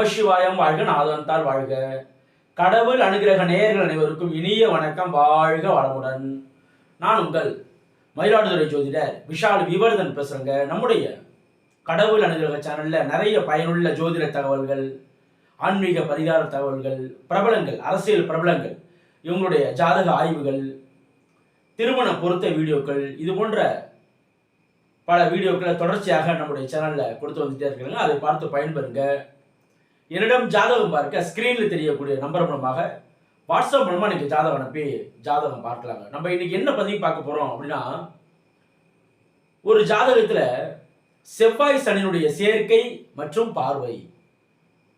நமசிவாயம் வாழ்க நாதந்தால் வாழ்க. கடவுள் அனுகிரக நேயர்கள் அனைவருக்கும் இனிய வணக்கம் வாழ்க வளமுடன். நான் உங்கள் மயிலாடுதுறை ஜோதிடர் விஷால் விவர்தன் பேசுறேங்க நம்முடைய கடவுள் அனுகிரக சேனல்ல நிறைய பயனுள்ள ஜோதிட தகவல்கள் ஆன்மீக பரிகார தகவல்கள் பிரபலங்கள் அரசியல் பிரபலங்கள் இவங்களுடைய ஜாதக ஆய்வுகள் திருமண பொருத்த வீடியோக்கள் இது போன்ற பல வீடியோக்களை தொடர்ச்சியாக நம்முடைய சேனலில் கொடுத்து வந்துட்டே இருக்கிறாங்க அதை பார்த்து பயன்பெறுங்க. என்னிடம் ஜாதகம் பார்க்க ஸ்கிரீனில் தெரியக்கூடிய நம்பர் மூலமாக வாட்ஸ்அப் மூலமாக நீங்க ஜாதகம் அனுப்பி ஜாதகம் பார்க்கலாங்க. நம்ம இன்னைக்கு என்ன பதிவு பார்க்க போகிறோம் அப்படின்னா ஒரு ஜாதகத்தில் செவ்வாய் சனியினுடைய சேர்க்கை மற்றும் பார்வை.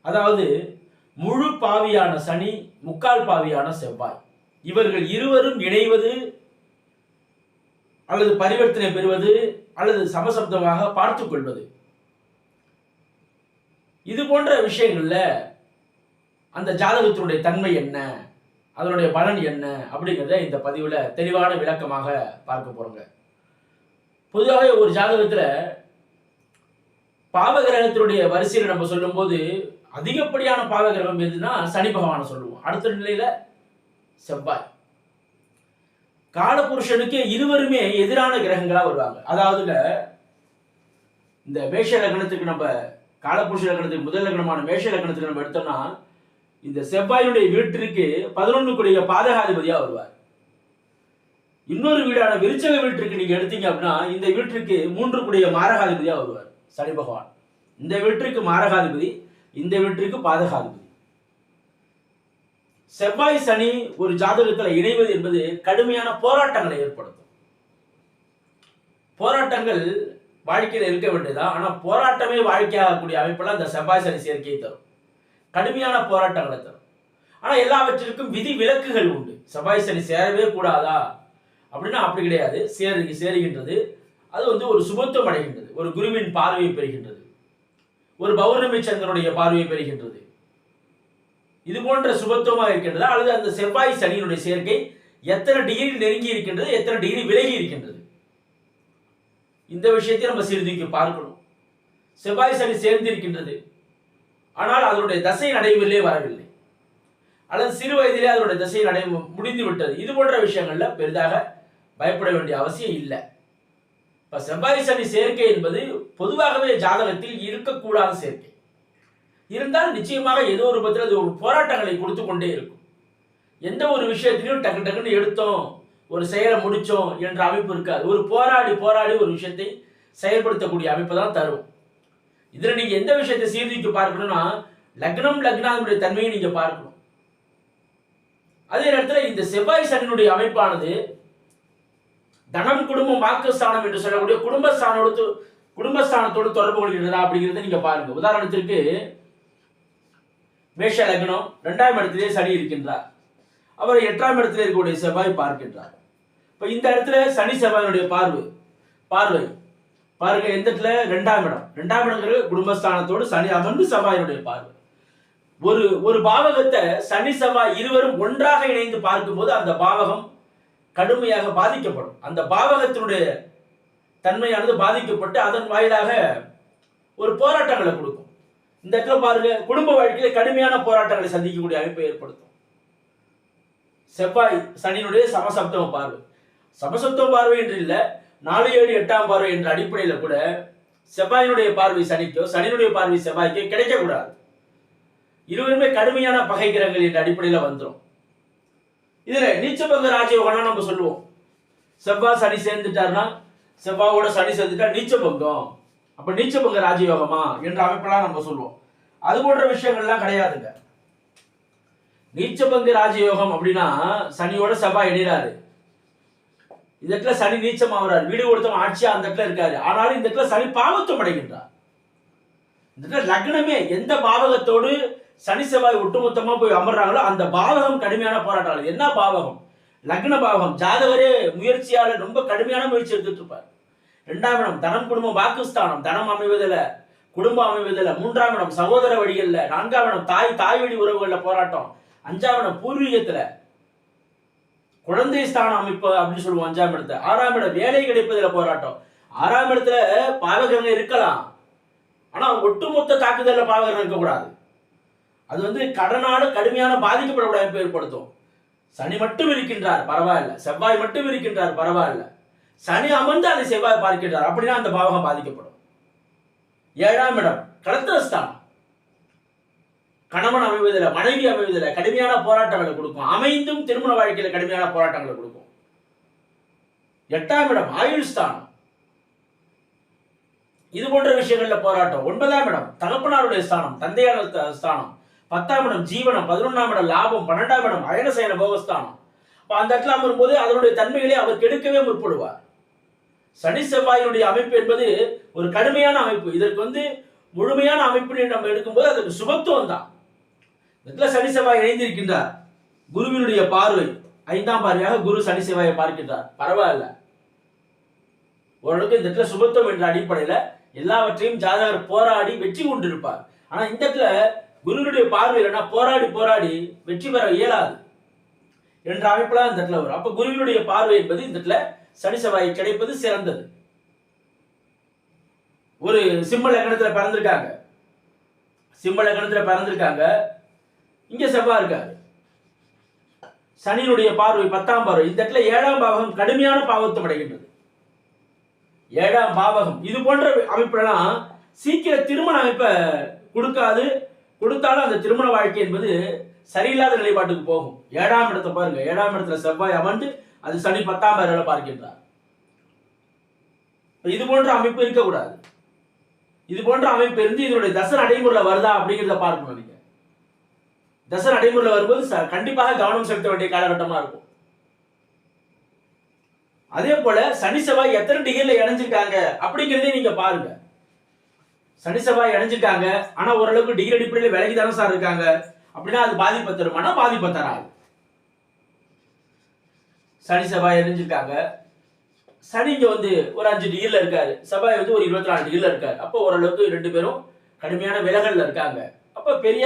அதாவது முழு பாவியான சனி முக்கால் பாவியான செவ்வாய். இவர்கள் இருவரும் இணைவது அல்லது பரிவர்த்தனை பெறுவது அல்லது சமசப்தமாக பார்த்து கொள்வது. இது போன்ற விஷயங்கள்ல அந்த ஜாதகத்தினுடைய தன்மை என்ன? அதனுடைய பலன் என்ன? அப்படிங்கிறத இந்த பதிவில் தெளிவான விளக்கமாக பார்க்க போகிறோங்க பொதுவாகவே ஒரு ஜாதகத்தில் பாவகிரகத்தினுடைய வரிசையில் நம்ம சொல்லும்போது அதிகப்படியான பாவகிரகம் எதுனா சனி பகவானை சொல்லுவோம். அடுத்த நிலையில செவ்வாய். காலபுருஷனுக்கு இருவருமே எதிரான கிரகங்களா வருவாங்க. அதாவதுல இந்த மேஷ லக்னத்துக்கு நம்ம காலப்புருஷ லக்னத்தின் முதல் லக்னமான மேஷ லக்னத்துக்கு நம்ம எடுத்தோம்னா இந்த செவ்வாயுடைய வீட்டிற்கு பதினொன்னுக்குடைய பாதகாதிபதியா வருவார். இன்னொரு வீடான விருச்சக வீட்டிற்கு நீங்க எடுத்தீங்க அப்படின்னா இந்த வீட்டிற்கு மூன்றுக்குடைய மாரகாதிபதியா வருவார் சனி பகவான். இந்த வீட்டிற்கு மாரகாதிபதி இந்த வீட்டிற்கு பாதகாதிபதி. செவ்வாய் சனி ஒரு ஜாதகத்துல இணைவது என்பது கடுமையான போராட்டங்களை ஏற்படுத்தும். போராட்டங்கள் வாழ்க்கையில் இருக்க வேண்டியதா ஆனால் போராட்டமே வாழ்க்கையாகக்கூடிய அமைப்பெல்லாம் இந்த செவ்வாய் சனி சேர்க்கையை தரும். கடுமையான போராட்டங்களை தரும் ஆனால் எல்லாவற்றிற்கும் விதி விலக்குகள் உண்டு. செவ்வாய் சனி சேரவே கூடாதா? அப்படின்னா அப்படி கிடையாது. சேரு சேருகின்றது. அது வந்து ஒரு சுபத்துவம் அடைகின்றது. ஒரு குருவின் பார்வையை பெறுகின்றது. ஒரு பௌர்ணமி சந்திரனுடைய பார்வையை பெறுகின்றது. இது போன்ற சுபத்துவமாக இருக்கின்றதா? அல்லது அந்த செவ்வாய் சனியினுடைய சேர்க்கை எத்தனை டிகிரி நெருங்கி இருக்கின்றது? எத்தனை டிகிரி விலகி இருக்கின்றது? இந்த விஷயத்தை நம்ம சிறிதுக்கு பார்க்கணும். செவ்வாய் சனி சேர்ந்து இருக்கின்றது. ஆனால் அதனுடைய தசை நடைமுறையிலே வரவில்லை. அல்லது சிறு வயதிலே அதனுடைய தசை நடை முடிந்து விட்டது. இது போன்ற விஷயங்கள்ல பெரிதாக பயப்பட வேண்டிய அவசியம் இல்லை. இப்ப செவ்வாய் சனி சேர்க்கை என்பது பொதுவாகவே ஜாதகத்தில் இருக்கக்கூடாத சேர்க்கை. இருந்தால் நிச்சயமாக ஏதோ ஒரு பத்திர அது ஒரு போராட்டங்களை கொடுத்து கொண்டே இருக்கும். எந்த ஒரு விஷயத்திலையும் டக்கு டக்குன்னு எடுத்தோம். ஒரு செயலை முடித்தோம் என்ற அமைப்பு இருக்காது. ஒரு போராடி போராடி ஒரு விஷயத்தை செயல்படுத்தக்கூடிய அமைப்பு தான் தரும் இதில் நீங்கள் எந்த விஷயத்தை சீர்தூக்கி பார்க்கணும்னா லக்னம் லக்னாவினுடைய தன்மையை நீங்கள் பார்க்கணும். அதே நேரத்தில் இந்த செவ்வாய் சனியினுடைய அமைப்பானது தனம் குடும்பம் வாக்குஸ்தானம் என்று சொல்லக்கூடிய குடும்பஸ்தானோடு குடும்பஸ்தானத்தோடு தொடர்பு கொள்கிறதா அப்படிங்கிறத நீங்க பாருங்க. உதாரணத்திற்கு மேஷ லக்னம் இரண்டாம் இடத்திலே சனி இருக்கின்றார். அவர் எட்டாம் இடத்திலே இருக்கக்கூடிய செவ்வாய் பார்க்கின்றார். இப்ப இந்த இடத்துல சனி செவ்வாயினுடைய பார்வை பார்வை. பாருங்க எந்த இடத்துல? ரெண்டாம் இடம். ரெண்டாம் இடங்கிறது குடும்பஸ்தானத்தோடு சனி அமர்ந்து செவ்வாயினுடைய பார்வை. ஒரு ஒரு பாவகத்தை சனி செவ்வாய் இருவரும் ஒன்றாக இணைந்து பார்க்கும்போது அந்த பாவகம் கடுமையாக பாதிக்கப்படும். அந்த பாவகத்தினுடைய தன்மையானது பாதிக்கப்பட்டு அதன் வாயிலாக ஒரு போராட்டங்களை கொடுக்கும். இந்த இடத்துல பாருங்க குடும்ப வாழ்க்கையில கடுமையான போராட்டங்களை சந்திக்கக்கூடிய அமைப்பை ஏற்படுத்தும். செவ்வாய் சனியினுடைய சமசப்தம பார்வை. சமசத்துவ பார்வை என்று இல்லை நாலு ஏழு எட்டாம் பார்வை என்ற அடிப்படையில் கூட செவ்வாயினுடைய பார்வை சனிக்கோ சனியினுடைய பார்வை செவ்வாய்க்கோ கிடைக்கக்கூடாது. இருவருமே கடுமையான பகை கிரகங்கள் என்ற அடிப்படையில் வந்துடும் இதுல நீச்சபங்க ராஜயோகம்னா நம்ம சொல்லுவோம். செவ்வாய் சனி சேர்ந்துட்டாருன்னா செவ்வாயோட சனி சேர்ந்துட்டா நீச்சபங்கம். அப்ப நீச்சபங்க ராஜயோகமா என்ற அமைப்பெல்லாம் நம்ம சொல்லுவோம். அது போன்ற விஷயங்கள்லாம் கிடையாதுங்க. நீச்சபங்க ராஜயோகம் அப்படின்னா சனியோட செவ்வாய் இணைறாரு இந்த இடத்துல சனி நீச்சம் ஆகிறார் வீடு கொடுத்தவன் ஆட்சியா அந்த இடத்துல இருக்காரு. ஆனாலும் இந்த இடத்துல சனி பாவத்துவம் அடைகின்றார். இந்த இடத்துல லக்னமே எந்த பாவகத்தோடு சனி செவ்வாய் ஒட்டுமொத்தமா போய் அமர்றாங்களோ அந்த பாவகம் கடுமையான போராட்டம் என்ன பாவகம் லக்ன பாவகம் ஜாதகரே முயற்சியாளர் ரொம்ப கடுமையான முயற்சி எடுத்துட்டு இருப்பார். ரெண்டாம் இடம் தனம் குடும்பம் வாக்குஸ்தானம். தனம் அமைவதில் குடும்பம் அமைவதில் மூன்றாம் இடம் சகோதர வழிகளில். நான்காம் இடம் தாய் தாய் வழி உறவுகளில் போராட்டம். அஞ்சாம் இடம் பூர்வீகத்தில். குழந்தை ஸ்தானம் அமைப்பு அப்படின்னு சொல்லுவோம் அஞ்சாம் இடத்தை ஆறாம் இடம் வேலை கிடைப்பதில் போராட்டம். ஆறாம் இடத்துல பாவகிரகம் இருக்கலாம். ஆனால் ஒட்டுமொத்த தாக்குதலில் பாவகிரகம் இருக்கக்கூடாது அது வந்து கடனால கடுமையான பாதிக்கப்படக்கூடிய அமைப்பை ஏற்படுத்தும். சனி மட்டும் இருக்கின்றார் பரவாயில்ல. செவ்வாய் மட்டும் இருக்கின்றார் பரவாயில்ல. சனி அமர்ந்து அதை செவ்வாய் பார்க்கின்றார். அப்படின்னா அந்த பாவகம் பாதிக்கப்படும். ஏழாம் இடம் கலத்திரஸ்தானம் கணவன் அமைவதில் மனைவி அமைவதில் கடுமையான போராட்டங்களை கொடுக்கும். அமைந்தும் திருமண வாழ்க்கையில் கடுமையான போராட்டங்களை கொடுக்கும். எட்டாம் இடம் ஆயுள் ஸ்தானம். இது போன்ற விஷயங்கள்ல போராட்டம். ஒன்பதாம் இடம் தகப்பனாருடைய ஸ்தானம் தந்தையான ஸ்தானம். பத்தாம் இடம் ஜீவனம். பதினொன்றாம் இடம் லாபம். பன்னெண்டாம் இடம் அயனசயன போகஸ்தானம் அப்ப அந்த இடத்துல அமரும்போது அதனுடைய தன்மைகளை அவர் கெடுக்கவே முற்படுவார். சனி செவ்வாயினுடைய அமைப்பு என்பது ஒரு கடுமையான அமைப்பு. இதற்கு வந்து முழுமையான அமைப்பு நம்ம எடுக்கும்போது அதுக்கு சுபத்துவம் தான். இதுல சனி செவ்வாய் இணைந்திருக்கின்றார்? குருவினுடைய பார்வை. ஐந்தாம் பார்வையாக குரு சனி செவ்வாயை பார்க்கின்றார். பரவாயில்ல. ஓரளவுக்கு இந்த இடத்துல சுபத்துவம் என்ற அடிப்படையில எல்லாவற்றையும் ஜாதகர் போராடி வெற்றி கொண்டிருப்பார். ஆனா இந்த இடத்துல குருவினுடைய பார்வை இல்லைன்னா போராடி போராடி வெற்றி பெற இயலாது. என்ற அமைப்புல இந்த இடத்துல வரும். அப்ப குருவினுடைய பார்வை என்பது இந்த இடத்துல சனி செவ்வாய் கிடைப்பது சிறந்தது. ஒரு சிம்ம லக்னத்துல பிறந்திருக்காங்க. சிம்ம லக்னத்துல பிறந்திருக்காங்க. இங்க செவ்வாய் இருக்காரு. சனியினுடைய பார்வை பத்தாம் பார்வை. இந்த இடத்துல ஏழாம் பாவகம் கடுமையான பாவத்தை அடைகின்றது. ஏழாம் பாவகம். இது போன்ற அமைப்பெல்லாம் சீக்கிர திருமண அமைப்பை கொடுக்காது. கொடுத்தாலும் அந்த திருமண வாழ்க்கை என்பது சரியில்லாத நிலைப்பாட்டுக்கு போகும். ஏழாம் இடத்தை பாருங்க. ஏழாம் இடத்துல செவ்வாய் அமர்ந்து அது சனி பத்தாம் பார்வையில பார்க்கின்றார். இது போன்ற அமைப்பு இருக்கக்கூடாது. இது போன்ற அமைப்பு இருந்து இதனுடைய தசை நடைமுறையில் வருதா அப்படிங்கிறத பார்க்கணும் நீங்க. தசை நடைமுறையில் வரும்போது கண்டிப்பாக கவனம் செலுத்த வேண்டிய காலகட்டமா இருக்கும். அதே போல சனி செவ்வாய் எத்தனை டிகிரில இணைஞ்சிருக்காங்க அப்படிங்கிறதையும் நீங்க பாருங்க. சனி செவ்வாய் இணைஞ்சிருக்காங்க. ஆனா ஓரளவுக்கு டிகிரி அடிப்படையில் விலகி தானே சார் இருக்காங்க. அப்படின்னா அது பாதிப்பை தருமானா பாதிப்பை தராது சனி செவ்வாய் இணைஞ்சிருக்காங்க. சனி இங்க வந்து ஒரு அஞ்சு டிகிரில இருக்காரு. செவ்வாய் வந்து ஒரு இருபத்தி நாலு டிகிரில இருக்காரு. அப்போ ஓரளவுக்கு ரெண்டு பேரும் கடுமையான விலகல்ல இருக்காங்க. அப்ப பெரிய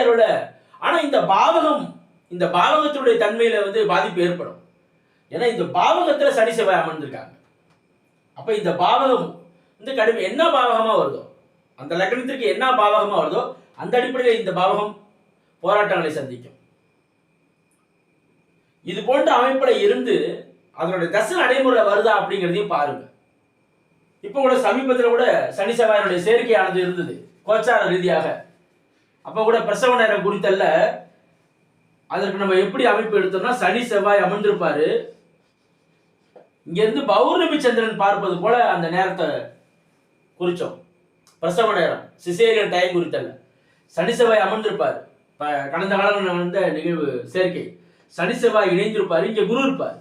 ஆனால் இந்த பாவகம் இந்த பாவகத்தினுடைய தன்மையில் வந்து பாதிப்பு ஏற்படும். ஏன்னா இந்த பாவகத்தில் சனி செவ்வாய் அமர்ந்திருக்காங்க. அப்போ இந்த பாவகம் வந்து கடுமை என்ன பாவகமாக வருதோ அந்த லக்னத்திற்கு என்ன பாவகமாக வருதோ அந்த அடிப்படையில் இந்த பாவகம் போராட்டங்களை சந்திக்கும். இது போன்ற அமைப்பில் இருந்து அதனுடைய தசை நடைமுறை வருதா அப்படிங்கிறதையும் பாருங்க. இப்போ கூட சமீபத்தில் கூட சனி செவ்வாயினுடைய சேர்க்கையானது இருந்தது. கோச்சார ரீதியாக அப்போ கூட பிரசவ நேரம் குறித்தல்ல. அதற்கு நம்ம எப்படி அமைப்பு எடுத்தோம்னா சனி செவ்வாய் அமர்ந்திருப்பாரு. இங்க இருந்து பௌர்ணமி சந்திரன் பார்ப்பது போல அந்த நேரத்தை குறிச்சோம். பிரசவ நேரம் சிசேரியன் டைம் குறித்தல்ல. சனி செவ்வாய் அமர்ந்திருப்பார். கடந்த காலம் வந்த நிகழ்வு சேர்க்கை. சனி செவ்வாய் இணைந்திருப்பார். இங்க குரு இருப்பார்.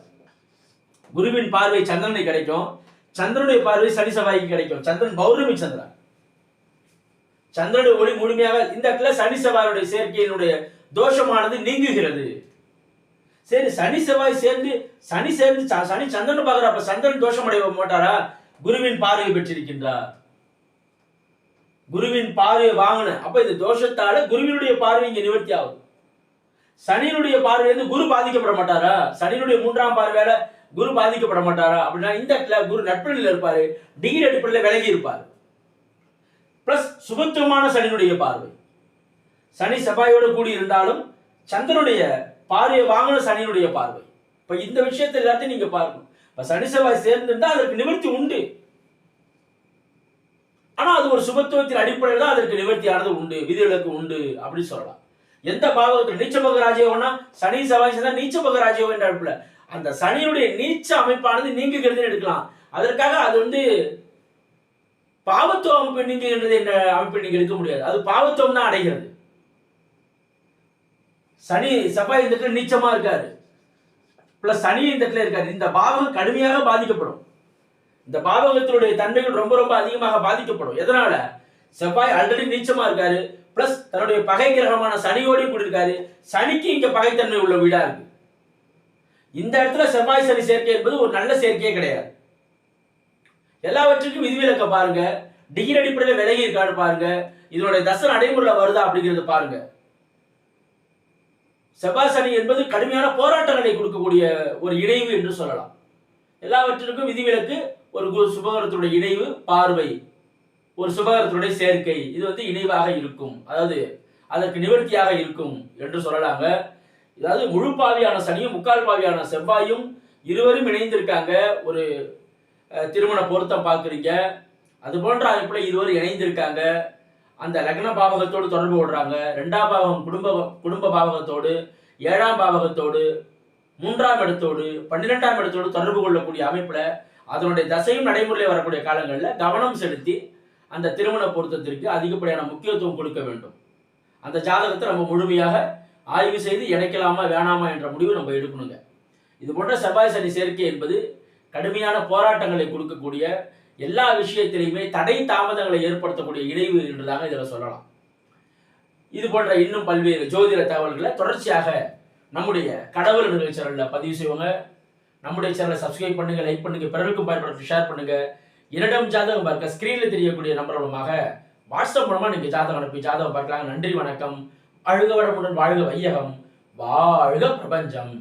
குருவின் பார்வை சந்திரனை கிடைக்கும். சந்திரனுடைய பார்வை சனி செவ்வாய்க்கு கிடைக்கும். சந்திரன் பௌர்ணமி சந்திரன். சந்திரனுடைய ஒளி முழுமையாக இந்த இடத்துல சனி செவ்வாயுடைய சேர்க்கையினுடைய தோஷமானது நீங்குகிறது. சரி சனி செவ்வாய் சேர்ந்து சனி சேர்ந்து ச- சனி சந்திரன் பார்க்குற அப்ப சந்திரன் தோஷம் அடைய மாட்டாரா? குருவின் பார்வை பெற்றிருக்கின்றார். குருவின் பார்வையை வாங்கின அப்ப இந்த தோஷத்தால குருவினுடைய பார்வை இங்க நிவர்த்தி ஆகும். சனியினுடைய பார்வையிலிருந்து குரு பாதிக்கப்பட மாட்டாரா? சனியினுடைய மூன்றாம் பார்வையால குரு பாதிக்கப்பட மாட்டாரா? அப்படின்னா இந்த இடத்துல குரு நட்பணியில் இருப்பாரு டிகிரி அடிப்படையில் விலகி இருப்பார். பிளஸ் சுபத்துவமான சனியினுடைய பார்வை. சனி செவ்வாயோடு கூடி இருந்தாலும் சந்திரனுடைய பார்வையை வாங்கின சனியினுடைய பார்வை. இப்ப இந்த விஷயத்தை எல்லாத்தையும் நீங்க பார்க்கணும். இப்ப சனி செவ்வாய் சேர்ந்திருந்தா அதற்கு நிவர்த்தி உண்டு. ஆனா அது ஒரு சுபத்துவத்தின் அடிப்படையில் தான் அதற்கு நிவர்த்தியானது உண்டு விதிவிலக்கு உண்டு அப்படின்னு சொல்லலாம். எந்த பாவகத்தில் நீச்சபக ராஜயோகம்னா சனி செவ்வாய் சேர்ந்தா நீச்சபக ராஜயோகம் என்ற அடிப்பில் அந்த சனியுடைய நீச்ச அமைப்பானது நீங்குகிறதுன்னு எடுக்கலாம். அதற்காக அது வந்து பாவத்துவ அமைப்பு நீங்குகின்றது என்ற அமைப்பை நீங்க எடுக்க முடியாது. அது பாவத்துவம் தான் அடைகிறது. சனி செவ்வாய் இந்த இடத்துல நீச்சமா இருக்காரு. பிளஸ் சனி இந்த இடத்துல இருக்காரு. இந்த பாவகம் கடுமையாக பாதிக்கப்படும். இந்த பாவகத்தினுடைய தன்மைகள் ரொம்ப ரொம்ப அதிகமாக பாதிக்கப்படும். எதனால? செவ்வாய் ஆல்ரெடி நீச்சமா இருக்காரு. பிளஸ் தன்னுடைய பகை கிரகமான சனியோடையும் கூடியிருக்காரு. சனிக்கு இங்க பகைத்தன்மை உள்ள வீடா இருக்கு. இந்த இடத்துல செவ்வாய் சனி சேர்க்கை என்பது ஒரு நல்ல சேர்க்கையே கிடையாது. எல்லாவற்றுக்கும் விதிவிலக்க பாருங்க. டிகிரி அடிப்படையில் விலகி இருக்கான்னு பாருங்க. இதனுடைய தசை நடைமுறையில் வருதா அப்படிங்கிறது பாருங்க. செவ்வாய் சனி என்பது கடுமையான போராட்டங்களை கொடுக்கக்கூடிய ஒரு இணைவு என்று சொல்லலாம். எல்லாவற்றிற்கும் விதிவிலக்கு ஒரு கு- சுபகரத்துடைய இணைவு பார்வை ஒரு சுபகரத்துடைய சேர்க்கை. இது வந்து இணைவாக இருக்கும். அதாவது அதற்கு நிவர்த்தியாக இருக்கும் என்று சொல்லலாங்க. அதாவது முழு பாவியான சனியும் முக்கால் பாவியான செவ்வாயும் இருவரும் இணைந்திருக்காங்க. ஒரு திருமண பொருத்தம் பார்க்குறீங்க. அது போன்ற அமைப்பில் இருவரும் இணைந்திருக்காங்க. அந்த லக்ன பாவகத்தோடு தொடர்பு கொள்றாங்க. ரெண்டாம் பாவகம் குடும்ப குடும்ப பாவகத்தோடு ஏழாம் பாவகத்தோடு மூன்றாம் இடத்தோடு பன்னிரெண்டாம் இடத்தோடு தொடர்பு கொள்ளக்கூடிய அமைப்புல அதனுடைய தசையும் நடைமுறையில் வரக்கூடிய காலங்களில் கவனம் செலுத்தி அந்த திருமண பொருத்தத்திற்கு அதிகப்படியான முக்கியத்துவம் கொடுக்க வேண்டும். அந்த ஜாதகத்தை நம்ம முழுமையாக ஆய்வு செய்து இணைக்கலாமா வேணாமா என்ற முடிவு நம்ம எடுக்கணுங்க. இது போன்ற செவ்வாய் சனி சேர்க்கை என்பது கடுமையான போராட்டங்களை கொடுக்கக்கூடிய எல்லா விஷயத்திலையுமே தடை தாமதங்களை ஏற்படுத்தக்கூடிய இணைவு என்றுதாங்க இதில் சொல்லலாம். இது போன்ற இன்னும் பல்வேறு ஜோதிட தகவல்களை தொடர்ச்சியாக நம்முடைய கடவுள் நிகழ்ச்சி சேனலில் பதிவு செய்வாங்க. நம்முடைய சேனலை சப்ஸ்கிரைப் பண்ணுங்க லைக் பண்ணுங்க பிறருக்கும் பயன்படுத்தி ஷேர் பண்ணுங்க. இரண்டாம் ஜாதகம் பார்க்க ஸ்கிரீனில் தெரியக்கூடிய நம்பர் மூலமாக வாட்ஸ்அப் மூலமாக நீங்கள் ஜாதகம் அனுப்பி ஜாதகம் பார்க்கலாம் நன்றி வணக்கம். அழுக வடமுடன் வாழ்க வையகம். வாழ்க பிரபஞ்சம்.